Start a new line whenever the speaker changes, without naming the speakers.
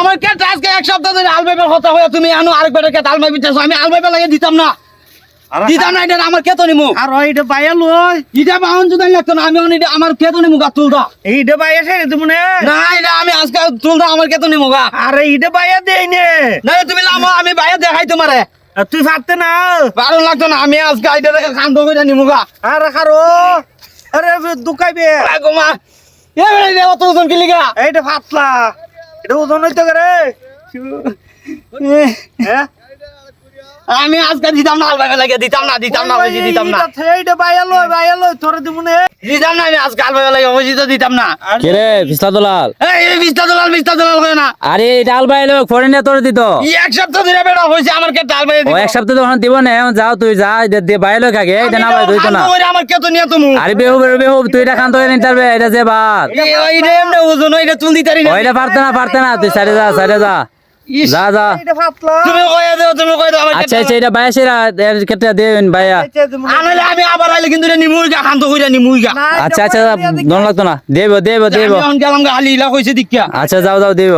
আমার কে আজকে এক সপ্তাহ ধরে আলবাইবার কথা হয়ে তুমি আনো আরেকবার কে আলবাই বিতেছো আমি আলবাইবার লাগে দিতাম না। দিতাম না এটা আমার কে তো নিমু
আর এইটা বাইয়া লই
এটা বাহন যদি লাগতো না আমি অন এটা আমার কে তো নিমু গা তুলদা
এইটা বাইয়া সেই তুমি নে
না আমি আজকে তুলদা আমার কে তো নিমু গা
আরে এইটা বাইয়া দেই নে।
না তুমি লামো আমি বাইরে দেখাই তোমারে।
তুই পারতে না।
কারণ লাগতো না আমি আজকে এটা কান্ত করে নিমু গা
আরে খারো। আরে দুকাইবে।
আগমা এ রে অত ওজন কি লিগা
এইটা ফাতলা এটা ওজন হইতে করে হ্যাঁ?
আমি আজকে দিতাম না আলবাইবার লাগে দিতাম না দিতাম না বুঝি দিতাম না।
এইটা বাইয়া লই বাইয়া লই তোরে দিব নে।
দিতাম না আমি আজকে আলবাইবার লাগে বুঝি তো দিতাম না।
কে রে পিস্তা দলাল?
এই এই বিস্তা দলাল বিস্তা দলাল হয় না?
আরে ডাল বাই লোক ফরেনে তোর দিত।
ই এক সপ্তাহ ধরে বেড়া হয়েছে আমার কে ডাল বাইরে
ও এক সপ্তাহ তখন দিব না এখন যাও তুই যা দে বাই লোক আগে এটা না বাই তুই তো না।
আমার কে তো নিয়ে তুমি।
আরে বেহু বেহু বেহু তুই এটা খান তো নিতারবে এটা যে বার
ওই রে এমনি ওজন ওইটা তুল দিতারি না।
ওইটা পারতে না পারতে না তুই সাইডে যা সাইডে যা। যা যা।
তুমি দাও তুমি দাও
আচ্ছা আচ্ছা এটা বাইয়া সেরা এর ক্ষেত্রে দেবেন ভাইয়া
এইটা দিব নে।
আনলে আমি আবার আইলে কিন্তু নিমুই গা খান্ত কইরা নিমুই গা
আচ্ছা আচ্ছা
বাইয়া
দন লাগতো না। দেব দেব দেব।
আমি গেলাম গা হালি কইছে দিকিয়া
আচ্ছা যাও যাও দেব।